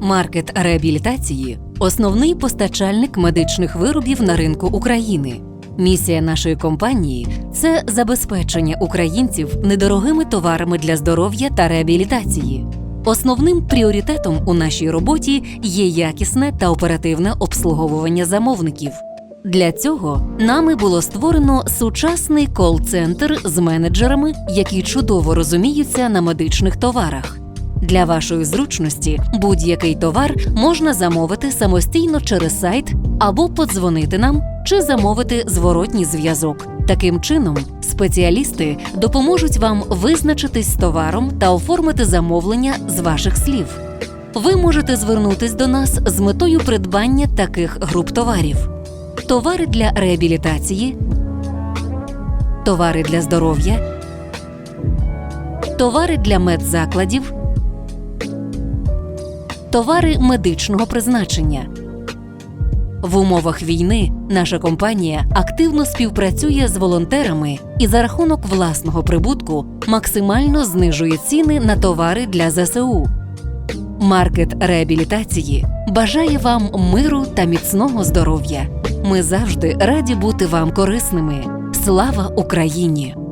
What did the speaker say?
Маркет реабілітації основний постачальник медичних виробів на ринку України. Місія нашої компанії це забезпечення українців недорогими товарами для здоров'я та реабілітації. Основним пріоритетом у нашій роботі є якісне та оперативне обслуговування замовників. Для цього нами було створено сучасний кол-центр з менеджерами, які чудово розуміються на медичних товарах. Для вашої зручності будь-який товар можна замовити самостійно через сайт або подзвонити нам чи замовити зворотній зв'язок. Таким чином, спеціалісти допоможуть вам визначитись з товаром та оформити замовлення з ваших слів. Ви можете звернутись до нас з метою придбання таких груп товарів: товари для реабілітації, товари для здоров'я, товари для медзакладів, товари медичного призначення. В умовах війни наша компанія активно співпрацює з волонтерами і за рахунок власного прибутку максимально знижує ціни на товари для ЗСУ. Маркет реабілітації бажає вам миру та міцного здоров'я. Ми завжди раді бути вам корисними. Слава Україні!